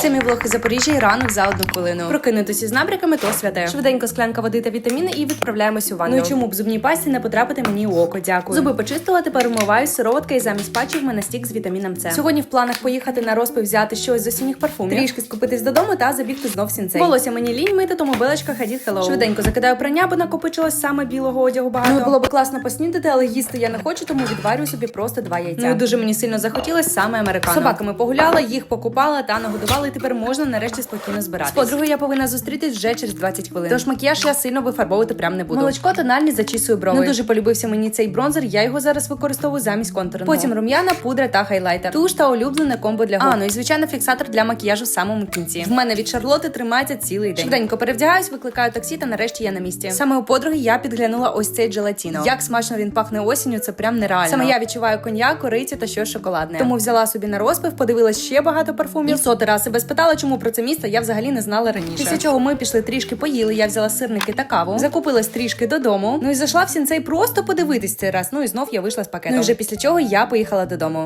Це мій влог із Запоріжжя і ранок за одну хвилину. Прокинутися з набряками то святе. Швиденько склянка води та вітаміни і відправляємось у ванну. Ну і чому б зубній пасті не потрапити мені у око? Дякую. Зуби почистила, тепер умиваю сироватка і замість патчів в мене стік з вітаміном С. Сьогодні в планах поїхати на розпив взяти щось з осінніх парфумів, трішки скупитись додому та забігти знов сінцей. Волосся мені лінь мити, тому билочка ходіть hello. Швиденько закидаю прання, бо накопичилось саме білого одягу багато. Ну, було б класно поснідати, але їсти я не хочу, тому відварю собі просто два яйця. Ну і дуже мені сильно захотілось саме американо. Собаками погуляла, їх покупала та нагодувала, і тепер можна нарешті спокійно збиратись. З подругою я повинна зустрітись вже через 20 хвилин. Тож макіяж я сильно вифарбовувати прям не буду. Молочко тональні зачісую брови. Не дуже полюбився мені цей бронзер. Я його зараз використовую замість контурного. Потім рум'яна, пудра та хайлайтер. Туш та улюблене комбо для губ. А, ну і звичайно фіксатор для макіяжу в самому кінці. В мене від Шарлоти тримається цілий день. Швиденько перевдягаюсь, викликаю таксі, та нарешті я на місці. Саме у подруги я підглянула ось цей джелатіно. Як смачно він пахне осінню, це прям нереально. Саме я відчуваю коньяк, корицю та щось шоколадне. Тому взяла собі на розпив, подивилась ще багато парфумів. І сотий раз себе спитала, чому про це місто я взагалі не знала раніше. Після чого ми пішли трішки поїли. Я взяла сирники та каву, закупилась трішки додому. Ну і зайшла в сінцей просто подивитись цей раз. Ну і знов я вийшла з пакетом. Ну і вже після чого я поїхала додому.